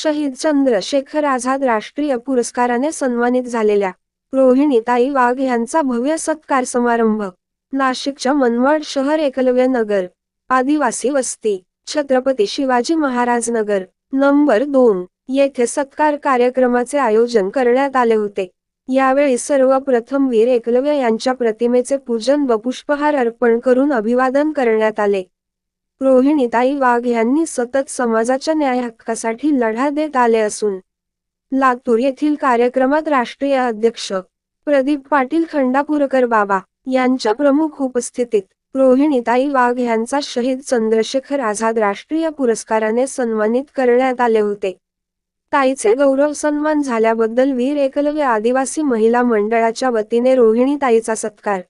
शहीद चंद्रशेखर आझाद राष्ट्रीय पुरस्काराने सन्मानित झालेल्या रोहिणीताई वाघ यांचा भव्य सत्कार समारंभ. नाशिकच्या मनमाड शहर एकलव्य नगर. आदिवासी वस्ती. छत्रपती शिवाजी महाराज नगर. नंबर दोन. येथे सत्कार कार्यक्रमाचे आयोजन करण्यात आले होते. यावेळी सर्वप्रथम वीर एकलव्य यांच्या प्रतिमेचे पूजन व पुष्पहार अर्पण करून अभिवादन करण्यात आले. रोहिणीताई वाघ यांनी सतत समाजाच्या न्याय हक्कासाठी लढा देत आले असून लातूर येथील कार्यक्रमात राष्ट्रीय अध्यक्ष प्रदीप पाटील खंडापूरकर बाबा यांच्या प्रमुख उपस्थितीत रोहिणीताई वाघ यांचा शहीद चंद्रशेखर आझाद राष्ट्रीय पुरस्काराने सन्मानित करण्यात आले होते. ताईचे गौरव सन्मान झाल्याबद्दल वीर एकलव्य आदिवासी महिला मंडळाच्या वतीने रोहिणीताईचा सत्कार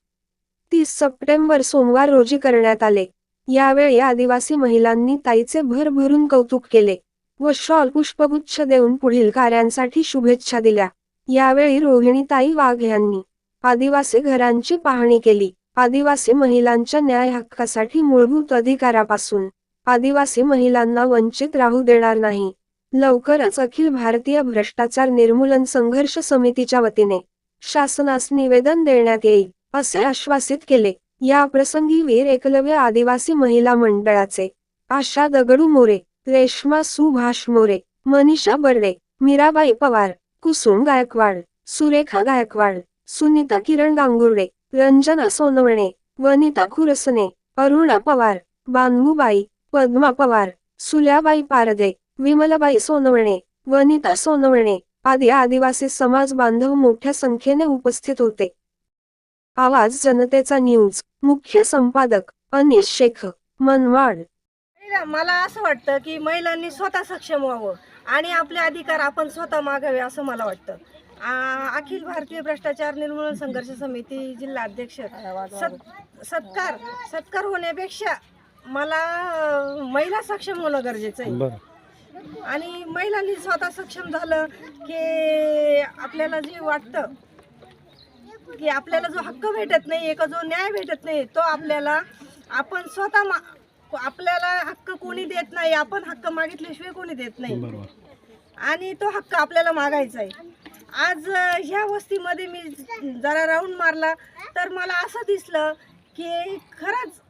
तीस सप्टेंबर सोमवार रोजी करण्यात आले. यावेळी आदिवासी महिलांनी ताईचे भरभरून कौतुक केले व शॉल पुष्पगुच्छ देऊन पुढील कार्यांसाठी शुभेच्छा दिल्या. यावेळी रोहिणीताई वाघ यांनी आदिवासी घरांची पाहणी केली. आदिवासी महिलांच्या न्याय हक्कासाठी मूलभूत अधिकारापासून आदिवासी महिलांना वंचित राहू देणार नाही. लवकरच अखिल भारतीय भ्रष्टाचार निर्मूलन संघर्ष समितीच्या वतीने शासनास निवेदन देण्यात येईल असे आश्वासित केले. या प्रसंगी वीर एकलव्य आदिवासी महिला मंडळाचे आशा दगडू मोरे रेश्मा सुभाष मोरे मनीषा बर्डे मीराबाई पवार कुसुम गायकवाड सुरेखा गायकवाड सुनीता किरण गांगुर्डे रंजना सोनवणे वनिता खुरसने अरुणा पवार बांबूबाई पद्मा पवार सुल्याबाई पारदे विमलबाई सोनवणे वनिता सोनवणे आदी आदिवासी समाज बांधव मोठ्या संख्येने उपस्थित होते. आवाज जनतेचा न्यूज मुख्य संपादक अनिश शेख मनवाड. मला असं वाटतं की महिलांनी स्वतः सक्षम व्हावं आणि आपले अधिकार आपण स्वतः मागावे असं मला वाटतं. आ- अखिल भारतीय भ्रष्टाचार निर्मूलन संघर्ष समिती जिल्हा अध्यक्ष सत- सत्कार सत्कार होण्यापेक्षा मला महिला सक्षम होणं गरजेचं आहे. बरं. आणि महिलांनी स्वतः सक्षम झालं की आपल्याला जे वाटतं की आपल्याला जो हक्क भेटत नाही का जो न्याय भेटत नाही तो आपल्याला आपण स्वतः मा आपल्याला हक्क कोणी देत नाही आपण हक्क मागितल्याशिवाय कोणी देत नाही. आणि तो हक्क आपल्याला मागायचा आहे. आज ह्या वस्तीमध्ये मी जरा राऊंड मारला तर मला असं दिसलं की खरंच